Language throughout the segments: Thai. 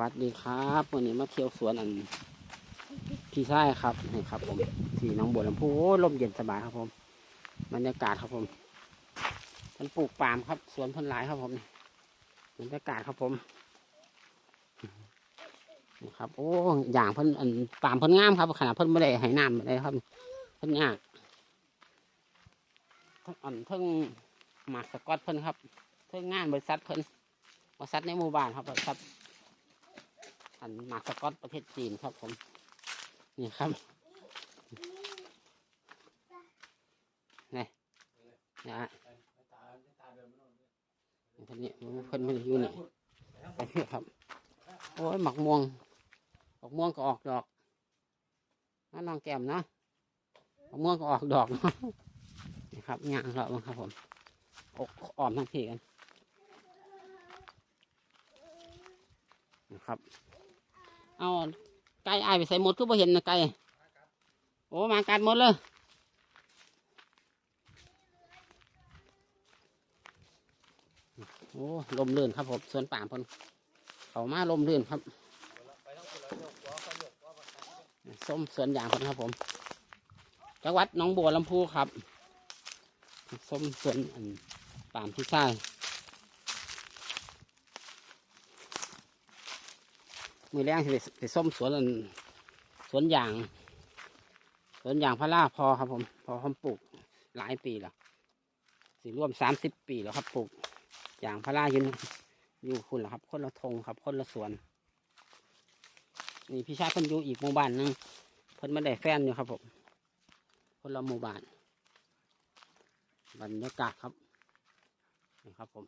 วัสดีครับวันนี้มาเที่ยวสวนอันพี่ชายครับนี่ครับ ผมที่น้องบัวลำพูโอ้ลมเย็นสบายครับผมบรรยากาศครับผมเพิ่นปลูกปาล์มครับ สวนพิ่นหลายครับผมบรรยากาศครับผมนี่ครับ โอ้อย่างพิ่นอันปาล์มพิ่นงามครับขนาดพิ่นไม่ได้ให้น้ำเลยครับพิ่นยากทั้งอันทั้งหมากสกอตเพิ่นครับเพิ่งงานบริษัทเพิ่นบริษัทในหมู่บ้านครับบริษัท อันหมากสกอตประเทศจีนครับผม นี่ครับนี่นะฮะคนนี้คนมันอยู่นี่ไปเพื่อครับ โอ้ยหมักม่วงหมักม่วงก็ออกดอกน้าน้องแก้มเนาะหมักม่วงก็ออกดอกเนาะนี่ครับงานเราครับผมอกอ่อมทั้งทีกันนะครับ เอาไก่อายไปใส่หมดก็บ่เห็นนะไก่โอ้มากัดหมดเลยโอ้ลมเลื่นครับผมสวนป่ามเพนเขามาลมเลื่นครับส้มสวนยางพนครับผมจังหวัดหนองบัวลำพูครับส้มสวนป่ามที่ใต้ มือแรงสิไปส้มสวนสวนยาง สวนยางพระราพอครับผม พอผมปลูกหลายปีแล้วสิร่วมสามสิบปีแล้วครับปลูกยางพระราอยู่นี่อยู่คุณเหรอครับคนละทงครับคนละสวน นี่พี่ชายเพิ่นอยู่อีกหมู่บ้านนึงเพิ่นไม่ได้แฟนอยู่ครับผมคนละหมู่บ้านบรรยากาศครับนี่ครับผม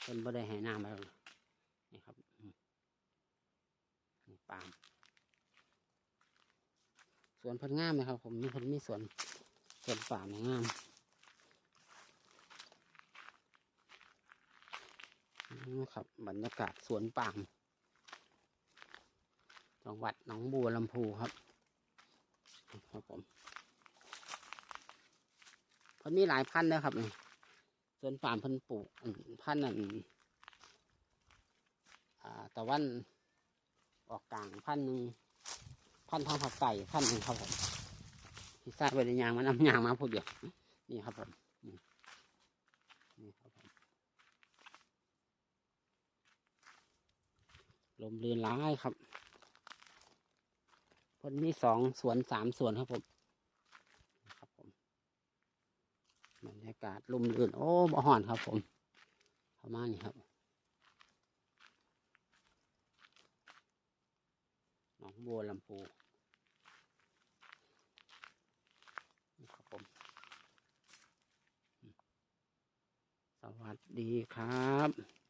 เพิ่นไม่ได้ให้น้ำมาแล้วนี่ครับ ปาล์มสวนพิ่นงามเลยครับ ผมนี่พิ่นมีสวนสวนปาล์มงามนี่ครับ บรรยากาศสวนปาล์มจังหวัดหนองบัวลำพูครับครับผมพิ่นมีหลายพันนะครับนี่สวนปาล์มพิ่นปลูกอันพันธุ์อันอ่าตะวัน ออกกลางพันหนึ่งพันทางผักไก่พันหนึ่งครับผมที่ทราบไปในยางมานำยางมาพูดเดียวนี่ครับผมนี่ครับผมลมเรือนร้ายครับเพิ่นมีสองสวนสามสวนครับผมครับผมบรรยากาศลมรื่นโอ้บ่ห่อนครับผมประมาณนี้ครับหน องบัวลำพูครับผม สวัสดีครับ